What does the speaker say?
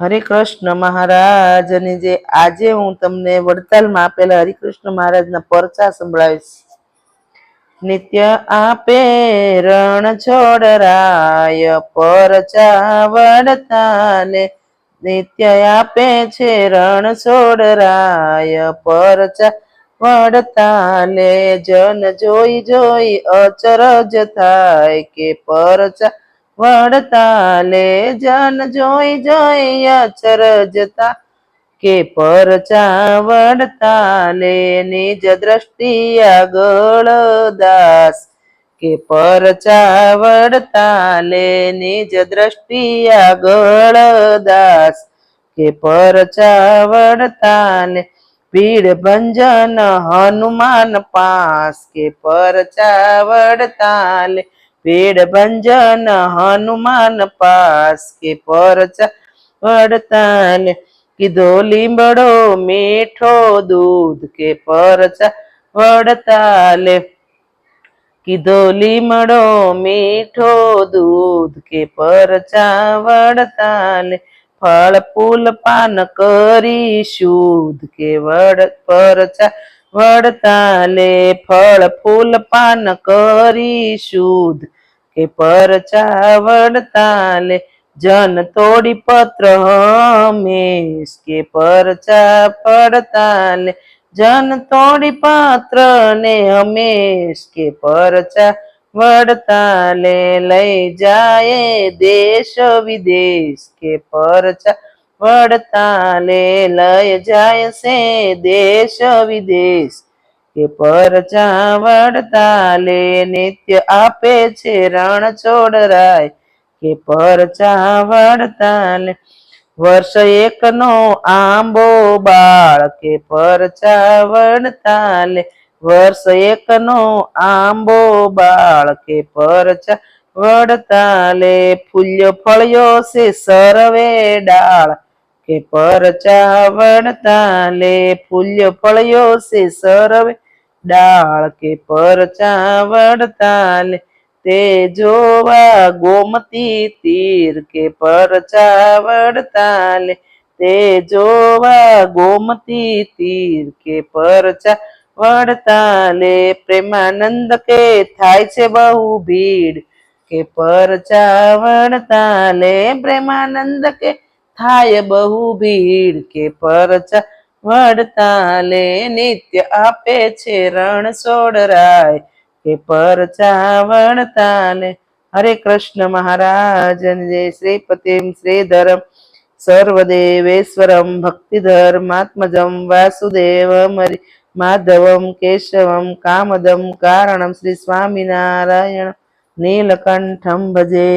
હરે કૃષ્ણ મહારાજની જે આજે હું તમને વડતાલમાં આપેલા હરિકૃષ્ણ મહારાજના પરચા સંભળાવીશ. નિત્ય આપે રણ છોડરાય, પરચા વડતાલે. નિત્ય આપે છે રણ છોડરાય, પરચા વડતાલે. જન જોઈ જોઈ અચરજ થાય કે પરચા વડતાલે જન જોઈ જોઈ અચરજતા કે પરચા વડતાલે નિજ દ્રષ્ટિ આગળ દાસ કે પરચા વડતાલે નિજ દ્રષ્ટિ આગળ દાસ કે પરચા વડતાલે પીડ ભંજન હનુમાન પાસ કે પરચા વડતાલે પીડ ભંજન, હનુમાન પાસ કે પરચા કીધો લીંબડો મીઠો દૂધ કે પરચા વડતાલે? કીધો લીમડો મીઠો દૂધ કે પરચા વડતાલે? ફળ ફૂલ પાન કરી શુદ્ધ કે વડ પરચા વડતાલે ફળ ફૂલ પાન કરી શુદ્ધ કે પરચા વડતાલે જન તોડી પત્ર હમેશ કે પરચા પડતાલે જન તોડી પાત્ર ને હમેશ કે પરચા વડતાલે લઈ જાય દેશ વિદેશ કે પરચા વડતાલે લય જાય છે દેશ વિદેશ કે પરચા વડતાલે નિત્ય આપે છે રણ છોડરાય કે પરચા વડતાલે વર્ષ એક નો આંબો બાળ કે પરચા વડતાલે વર્ષ એકનો આંબો બાળ કે પરચા વડતાલે ફૂલ્યો ફળ્યો છે સરવે ડાળ કે પર ચાવડતા લે ફૂલ્ય ફળ્યો છે સરવે. ડાળ કે પર ચાવડતા લે તે જોવા ગોમતી તીર કે પર ચાવડતા લે તે જોવા ગોમતી તીર કે પરચા વડતાલે પ્રેમાનંદ કે થાય છે બહુ ભીડ કે પરચા વડતાલે પ્રેમાનંદ કે થાય બહુ ભીડ કે પરચા વડતાલે નિત્ય આપે છે રણ સોડરાય કે પરચા વણતાલે હરે કૃષ્ણ મહારાજ, જય શ્રીપતિમ શ્રીધરમ સર્વદેવેશ્વરમ ભક્તિધર્માત્મજમ વાસુદેવમ હરિ માધવમ કેશવમ કામદમ કારણમ શ્રી સ્વામિનારાયણ, નીલકંઠમ ભજે.